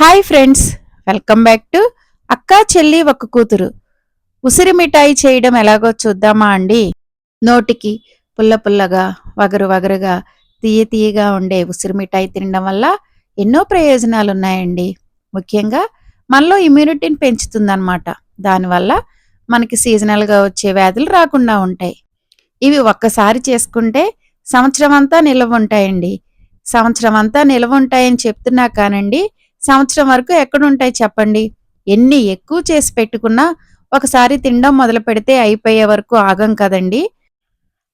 Hi friends welcome back to అక్క చెల్లి ఒక కూతురు. ఉసిరి మిఠాయి చేయడం ఎలాగో చూద్దామా అండి? నోటికి పుల్ల పుల్లగా వగరు వగరుగా తీయ తీయగా ఉండే ఉసిరి మిఠాయి తినడం వల్ల ఎన్నో ప్రయోజనాలు ఉన్నాయండి ముఖ్యంగా మనలో ఇమ్యూనిటీని పెంచుతుందన్నమాట. దానివల్ల మనకి సీజనల్గా వచ్చే వ్యాధులు రాకుండా ఉంటాయి. ఇవి ఒక్కసారి చేసుకుంటే సంవత్సరం అంతా నిల్వ ఉంటాయండి. సంవత్సరం అంతా నిల్వ ఉంటాయని చెప్తున్నా కానండి సంవత్సరం వరకు ఎక్కడుంటాయి చెప్పండి? ఎన్ని ఎక్కువ చేసి పెట్టుకున్నా ఒకసారి తినడం మొదలు పెడితే అయిపోయే వరకు ఆగం కదండి.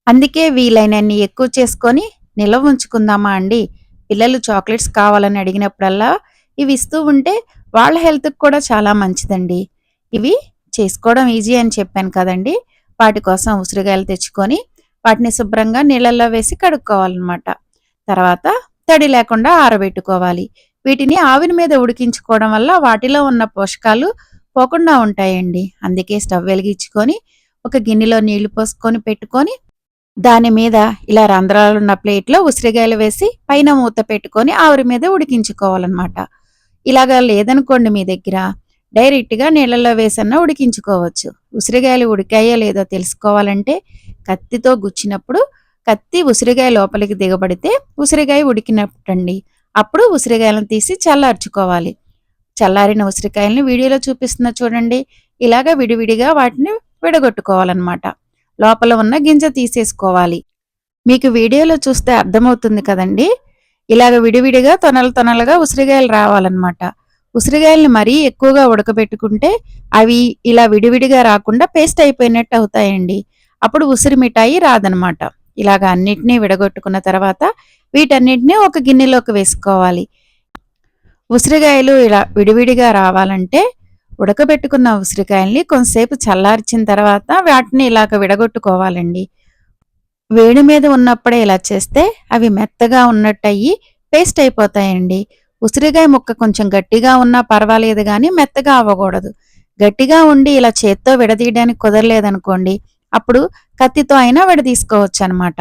అందుకే వీలైనన్ని ఎక్కువ చేసుకొని నిల్వ ఉంచుకుందామా అండి? పిల్లలు చాక్లెట్స్ కావాలని అడిగినప్పుడల్లా ఇవి ఇస్తూ ఉంటే వాళ్ళ హెల్త్కి కూడా చాలా మంచిదండి. ఇవి చేసుకోవడం ఈజీ అని చెప్పాను కదండి. వాటి కోసం ఉసిరికాయలు తెచ్చుకొని వాటిని శుభ్రంగా నీళ్ళల్లో వేసి కడుక్కోవాలన్నమాట. తర్వాత తడి లేకుండా ఆరబెట్టుకోవాలి. వీటిని ఆవిరి మీద ఉడికించుకోవడం వల్ల వాటిలో ఉన్న పోషకాలు పోకుండా ఉంటాయండి. అందుకే స్టవ్ వెలిగించుకొని ఒక గిన్నెలో నీళ్ళు పోసుకొని పెట్టుకొని దాని మీద ఇలా రంధ్రాలు ఉన్న ప్లేట్లో ఉసిరికాయలు వేసి పైన మూత పెట్టుకొని ఆవిరి మీద ఉడికించుకోవాలన్నమాట. ఇలాగా లేదనుకోండి మీ దగ్గర డైరెక్ట్గా నీళ్ళల్లో వేసన్నా ఉడికించుకోవచ్చు. ఉసిరికాయలు ఉడికాయో లేదో తెలుసుకోవాలంటే కత్తితో గుచ్చినప్పుడు కత్తి ఉసిరికాయ లోపలికి దిగబడితే ఉసిరికాయ ఉడికినట్టండి. అప్పుడు ఉసిరికాయలను తీసి చల్లార్చుకోవాలి. చల్లారిన ఉసిరికాయలని వీడియోలో చూపిస్తున్న చూడండి. ఇలాగ విడివిడిగా వాటిని విడగొట్టుకోవాలన్నమాట. లోపల ఉన్న గింజ తీసేసుకోవాలి. మీకు వీడియోలో చూస్తే అర్థమవుతుంది కదండి. ఇలాగ విడివిడిగా తొనలు తొనలుగా ఉసిరికాయలు రావాలన్నమాట. ఉసిరికాయల్ని మరీ ఎక్కువగా ఉడకబెట్టుకుంటే అవి ఇలా విడివిడిగా రాకుండా పేస్ట్ అయిపోయినట్టు అవుతాయండి. అప్పుడు ఉసిరి మిఠాయి రాదనమాట ఇలాగ అన్నిటినీ విడగొట్టుకున్న తర్వాత వీటన్నిటిని ఒక గిన్నెలోకి వేసుకోవాలి. ఉసిరికాయలు ఇలా విడివిడిగా రావాలంటే ఉడకబెట్టుకున్న ఉసిరికాయల్ని కొంతసేపు చల్లార్చిన తర్వాత వాటిని ఇలాగ విడగొట్టుకోవాలండి. వేడి మీద ఉన్నప్పుడే ఇలా చేస్తే అవి మెత్తగా ఉన్నట్టయి పేస్ట్ అయిపోతాయండి. ఉసిరికాయ ముక్క కొంచెం గట్టిగా ఉన్నా పర్వాలేదు కానీ మెత్తగా అవ్వకూడదు. గట్టిగా ఉండి ఇలా చేత్తో విడదీయడానికి కుదరలేదనుకోండి అప్పుడు కత్తితో అయినా విడదీసుకోవచ్చు అనమాట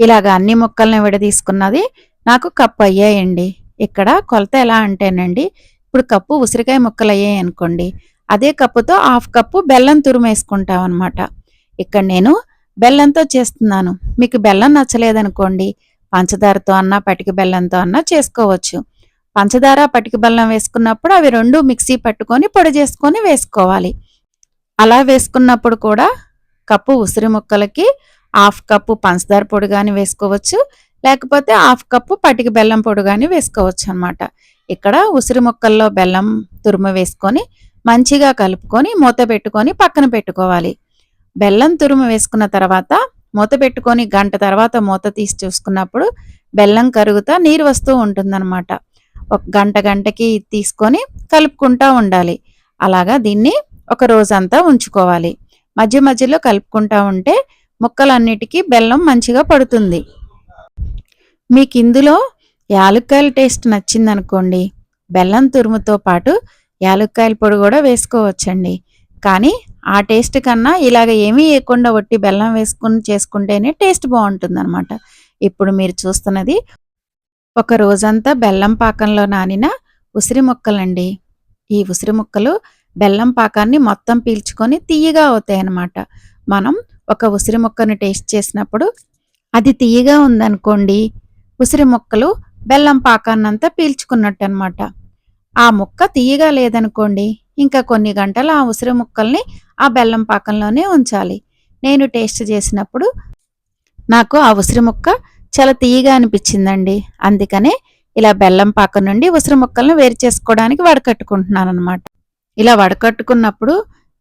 ఇలాగ అన్ని ముక్కల్ని విడదీసుకున్నది నాకు కప్పు అయ్యాయండి. ఇక్కడ కొలత ఎలా అంటేనండి ఇప్పుడు కప్పు ఉసిరికాయ ముక్కలు అయ్యాయి అనుకోండి అదే కప్పుతో హాఫ్ కప్పు బెల్లం తురుమేసుకుంటాం అనమాట ఇక్కడ నేను బెల్లంతో చేస్తున్నాను. మీకు బెల్లం నచ్చలేదనుకోండి పంచదారతో అన్నా పటిక బెల్లంతో అన్నా చేసుకోవచ్చు. పంచదార పటిక బెల్లం వేసుకున్నప్పుడు అవి రెండు మిక్సీ పట్టుకొని పొడి చేసుకొని వేసుకోవాలి. అలా వేసుకున్నప్పుడు కూడా కప్పు ఉసిరి ముక్కలకి హాఫ్ కప్పు పంచదార పొడి కానీ వేసుకోవచ్చు. లేకపోతే హాఫ్ కప్పు పటిక బెల్లం పొడి కానీ వేసుకోవచ్చు అనమాట ఇక్కడ ఉసిరి ముక్కల్లో బెల్లం తురుము వేసుకొని మంచిగా కలుపుకొని మూత పెట్టుకొని పక్కన పెట్టుకోవాలి. బెల్లం తురుము వేసుకున్న తర్వాత మూత పెట్టుకొని గంట తర్వాత మూత తీసి చూసుకున్నప్పుడు బెల్లం కరుగుతా నీరు వస్తూ ఉంటుందన్నమాట. ఒక గంట గంటకి తీసుకొని కలుపుకుంటా ఉండాలి. అలాగా దీన్ని ఒక రోజంతా ఉంచుకోవాలి. మధ్య మధ్యలో కలుపుకుంటా ఉంటే ముక్కలన్నిటికీ బెల్లం మంచిగా పడుతుంది. మీకు ఇందులో యాలుక్కాయల టేస్ట్ నచ్చిందనుకోండి. బెల్లం తురుముతో పాటు యాలుక్కాయల పొడి కూడా వేసుకోవచ్చండి. కానీ ఆ టేస్ట్ కన్నా ఇలాగ ఏమీ వేయకుండా ఒట్టి బెల్లం వేసుకుని చేసుకుంటేనే టేస్ట్ బాగుంటుందన్నమాట. ఇప్పుడు మీరు చూస్తున్నది ఒక రోజంతా బెల్లం పాకంలో నానిన ఉసిరి ముక్కలండి. ఈ ఉసిరి ముక్కలు బెల్లం పాకాన్ని మొత్తం పీల్చుకొని తీయగా అవుతాయి అన్నమాట మనం ఒక ఉసిరి ముక్కను టేస్ట్ చేసినప్పుడు అది తీయగా ఉందనుకోండి ఉసిరి ముక్కలు బెల్లం పాకాన్నంతా పీల్చుకున్నట్టు అనమాట ఆ ముక్క తీయగా లేదనుకోండి ఇంకా కొన్ని గంటలు ఆ ఉసిరి ముక్కల్ని ఆ బెల్లం పాకంలోనే ఉంచాలి. నేను టేస్ట్ చేసినప్పుడు నాకు ఆ ఉసిరి ముక్క చాలా తీయగా అనిపించిందండి. అందుకనే ఇలా బెల్లం పాకం నుండి ఉసిరి ముక్కలను వేరు చేసుకోవడానికి వడకట్టుకుంటున్నాను అనమాట ఇలా వడకట్టుకున్నప్పుడు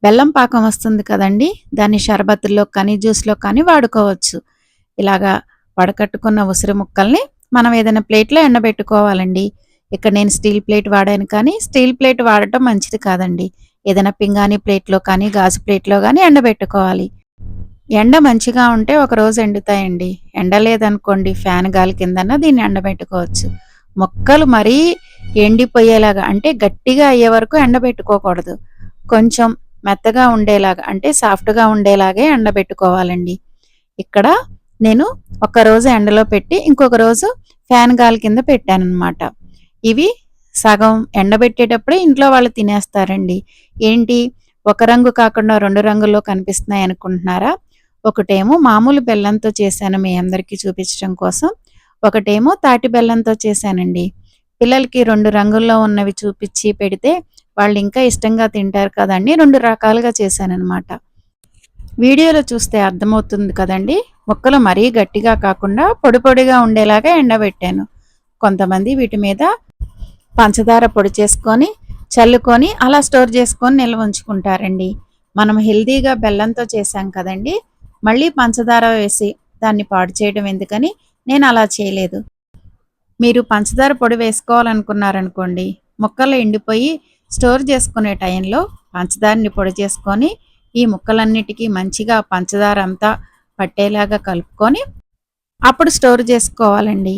బెల్లం పాకం వస్తుంది కదండి దాన్ని షర్బత్లో కానీ జ్యూస్లో కానీ వాడుకోవచ్చు. ఇలాగా వడకట్టుకున్న ఉసిరి ముక్కల్ని మనం ఏదైనా ప్లేట్లో ఎండబెట్టుకోవాలండి. ఇక్కడ నేను స్టీల్ ప్లేట్ వాడాను కానీ స్టీల్ ప్లేట్ వాడటం మంచిది కాదండి. ఏదైనా పింగాణి ప్లేట్లో కానీ గాజు ప్లేట్లో కానీ ఎండబెట్టుకోవాలి. ఎండ మంచిగా ఉంటే ఒక రోజు ఎండుతాయండి. ఎండ లేదనుకోండి ఫ్యాన్ గాలి కిందన దీన్ని ఎండబెట్టుకోవచ్చు. మొక్కలు మరీ ఎండిపోయేలాగా అంటే గట్టిగా అయ్యే వరకు ఎండబెట్టుకోకూడదు. కొంచెం మెత్తగా ఉండేలాగా అంటే సాఫ్ట్గా ఉండేలాగే ఎండబెట్టుకోవాలండి. ఇక్కడ నేను ఒక రోజు ఎండలో పెట్టి ఇంకొక రోజు ఫ్యాన్ గాలి కింద పెట్టానమాట ఇవి సగం ఎండబెట్టేటప్పుడే ఇంట్లో వాళ్ళు తినేస్తారండి. ఏంటి? ఒక రంగు కాకుండా రెండు రంగుల్లో కనిపిస్తున్నాయి అనుకుంటున్నారా? ఒకటేమో మామూలు బెల్లంతో చేశాను మీ అందరికీ చూపించడం కోసం. ఒకటేమో తాటి బెల్లంతో చేశానండి. పిల్లలకి రెండు రంగుల్లో ఉన్నవి చూపించి పెడితే వాళ్ళు ఇంకా ఇష్టంగా తింటారు కదండి. రెండు రకాలుగా చేశానన్నమాట. వీడియోలో చూస్తే అర్థమవుతుంది కదండి. ముక్కలు మరీ గట్టిగా కాకుండా పొడి పొడిగా ఉండేలాగా ఎండబెట్టాను. కొంతమంది వీటి మీద పంచదార పొడి చేసుకొని చల్లుకొని అలా స్టోర్ చేసుకొని నిల్వ ఉంచుకుంటారండి. మనం హెల్తీగా బెల్లంతో చేసాం కదండి. మళ్ళీ పంచదార వేసి దాన్ని పాడు చేయడం ఎందుకని నేను అలా చేయలేదు. మీరు పంచదార పొడి వేసుకోవాలనుకున్నారనుకోండి ముక్కలు ఎండిపోయి స్టోర్ చేసుకునే టైంలో పంచదారని పొడి చేసుకొని ఈ ముక్కలన్నిటికీ మంచిగా పంచదార అంతా పట్టేలాగా కలుపుకొని అప్పుడు స్టోర్ చేసుకోవాలండి.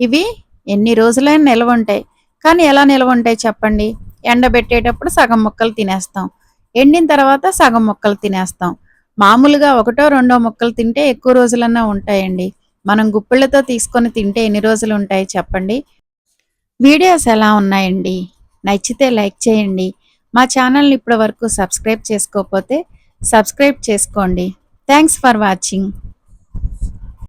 ఇవి ఎన్ని రోజులైనా నిల్వ ఉంటాయి. కానీ ఎలా నిల్వ ఉంటాయి చెప్పండి? ఎండబెట్టేటప్పుడు సగం ముక్కలు తినేస్తాం. ఎండిన తర్వాత సగం ముక్కలు తినేస్తాం. మామూలుగా ఒకటో రెండో ముక్కలు తింటే ఎక్కువ రోజులన్నా ఉంటాయండి. మనం గుప్పిళ్ళతో తీసుకొని తింటే ఎన్ని రోజులు ఉంటాయి చెప్పండి? వీడియోస్ ఎలా ఉన్నాయండి? నచ్చితే లైక్ చేయండి. మా ఛానల్ని ఇప్పటి వరకు సబ్స్క్రైబ్ చేసుకోకపోతే సబ్స్క్రైబ్ చేసుకోండి. Thanks for watching.